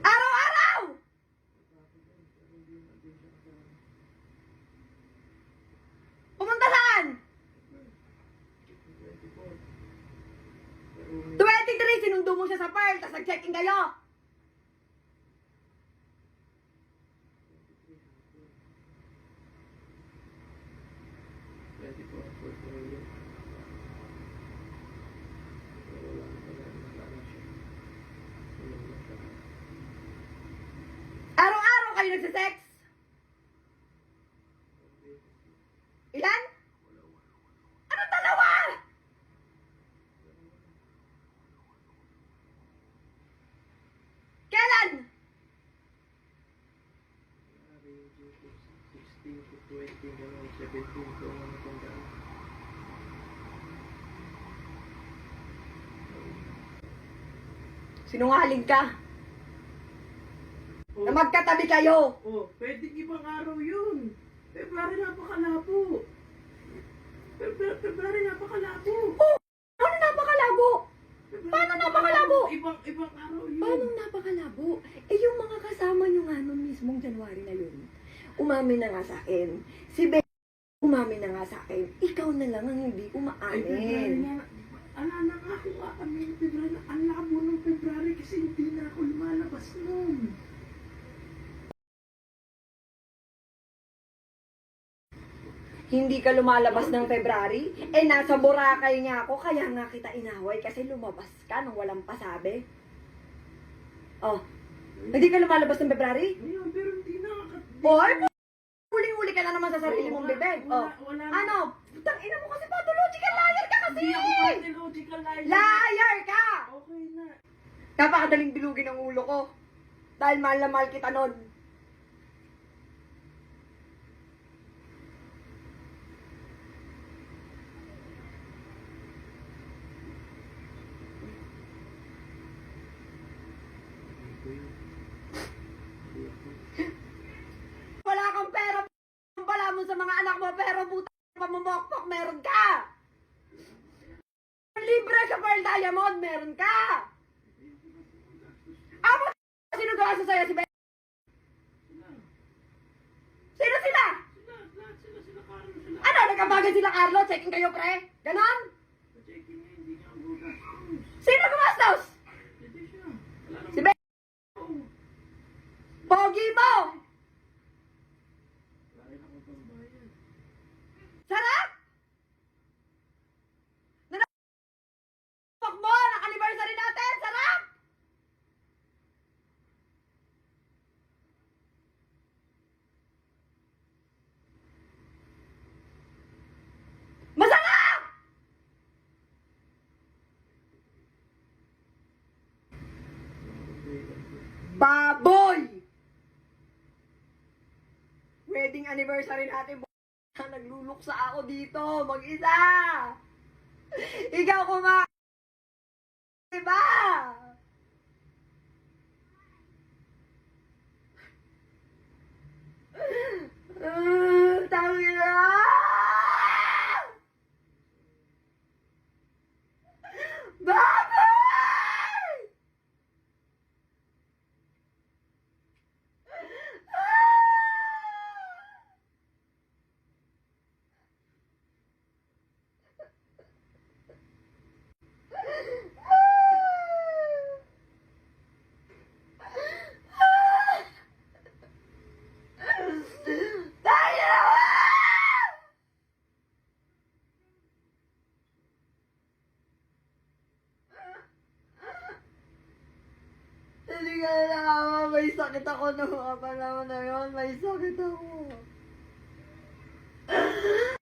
Araw-araw! Pumunta saan? 23, sinundo mo siya sa Pearl, tapos nag-check-in kayo. Araw-araw kayo nagsisex? Ilan? Ano dalawa? Kailan? 16 to 20, gano'n, 17 to kung gano'n. Sinungaling ka. Oh, Na magkatabi kayo. oh, pwedeng ibang araw yun. February napakalabo. February, napakalabo. Ano napakalabo? February Paano napakalabo? Ibang, ibang araw yun. Paano napakalabo? Eh yung mga kasama nyo nga noon mismong January na yun, umamin na nga sa akin. Si Be, umamin na nga sa akin. Ikaw na lang ang hindi Ay, umaamin. nga. Ala na nga ako ng February. Ang labo ng February kasi hindi na ako lumalabas noon. Hindi ka lumalabas ng February? Eh, nasa Boracay nga ako, kaya nga kita inaway kasi lumabas ka nung walang pasabi. Oh, hindi ka lumalabas ng February? Ngayon, pero hindi na. Boy, huling-huli ka na naman sa sarili mong bibig. Oh, ano? Putang ina mo kasi pathological liar ka kasi! Hindi ako pathological liar. Liar ka! Okay na. Napakadaling bilugin ang ulo ko. Dahil mahal na mahal kita nun. Wala kang pera, p- pala mo sa mga anak mo, pero puta pamumokpok, meron ka! Libre sa Pearl Diamond, meron ka! Amo, sino gawasa sa'yo si Ben? Sino sila? Ano, nagkabagan sila Carlo? Checking kayo, pre? Ganon? Gastos. Sino gumastos? Si Ben? Pogi mo! Baboy! Wedding anniversary natin. Nagluluksa ako dito. Mag-isa! Ikaw kuma... Diba? Uh, tangin na! Baboy! Tayo! Hindi ka na may sakit ako nung panahon na yun. May sakit ako.